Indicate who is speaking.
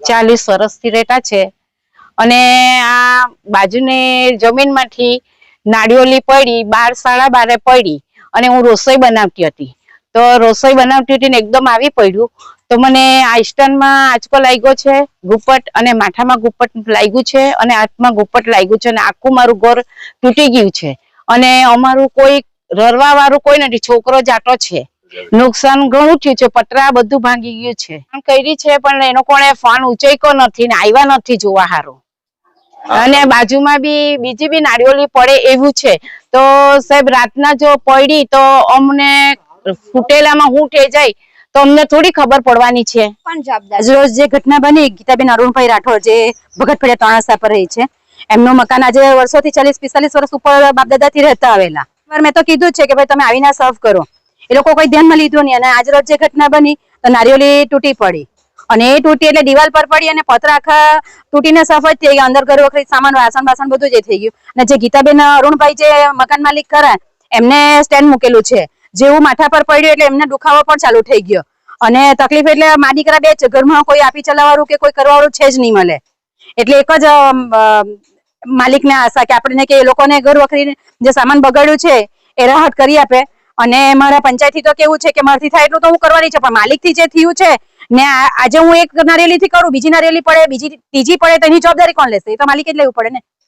Speaker 1: ચાલીસ વર્ષથી રહેતા છે. અને આ બાજુને જમીનમાંથી નાળિયોલી પડી, બાર સાડા બારે પડી અને હું રસોઈ બનાવતી હતી. તો રસોઈ બનાવતી હતી ને એકદમ આવી પડ્યું. તો મને આઈસ્ટનમાં આંચકો લાગ્યો છે, ગુપ્પટ અને માથામાં ગુપ્પટ લાગ્યું છે અને હાથમાં ગુપ્પટ લાગ્યું છે અને આખું મારું ઘર તૂટી ગયું છે. અને અમારું કોઈ રરવા કોઈ નથી, છોકરો જાટો છે. નુકસાન ઘણું થયું છે પતરા બધું ભાંગી ગયું છે. કરી છે પણ એનો કોને ફોન ઉચક્યો નથી ને આવ્યા નથી જોવા હારું. અને બાજુમાં બી બીજી બી નાળિયોલી પડે એવું છે. તો સાહેબ રાતના જો પડી તો અમને ફૂટેલામાં હું થઈ જાય તો અમને થોડી ખબર પડવાની છે.
Speaker 2: પણ જવાબદાર?
Speaker 3: રોજ જે ઘટના બની ગીતાબેન અરુણભાઈ રાઠોડ જે ભગત તણાસા પર રહી છે એમનું મકાન આજે વર્ષોથી ચાલીસ પિસ્તાલીસ વર્ષ ઉપર બાપદાદાથી રહેતા આવેલા. મેં તો કીધું છે કે ભાઈ તમે આવીને સર્વ કરો. એ લોકો કોઈ ધ્યાનમાં લીધું નહીં. અને આજ રોજ જે ઘટના બની, તો નારિયેળી તૂટી પડી. અને એ તૂટી એટલે દિવાલ પર પડી અને પતરા આખા તૂટીને સફેદ થઈ ગયા. અંદર ઘર વખરી સામાન, વાસણ વાસણ બધું જે થઈ ગયું. અને જે ગીતાબેન અરુણભાઈ જે મકાન માલિક ખરા, એમને સ્ટેન્ડ મૂકેલું છે. જેવું માથા પર પડ્યું એટલે એમને દુખાવો પણ ચાલુ થઈ ગયો. અને તકલીફ એટલે મા દીકરા બે છે ઘરમાં કોઈ આપી ચલાવવાનું કે કોઈ કરવાવાળું છે જ નહીં મળે. એટલે એક જ માલિકને આશા કે આપણને કે એ લોકોને ઘર વખરી જે સામાન બગાડ્યું છે, એ રાહત કરી આપે. અને મારા પંચાયતથી તો કેવું છે કે મારથી થાય એટલું તો હું કરવાની છે, પણ માલિકથી જે થયું છે, ને આજે હું એક નારિયેલીથી કરું, બીજી નારિયેલી પડે, બીજી, ત્રીજી પડે તેની જવાબદારી કોણ લેશે? એ તો માલિકે જ લેવું પડે ને.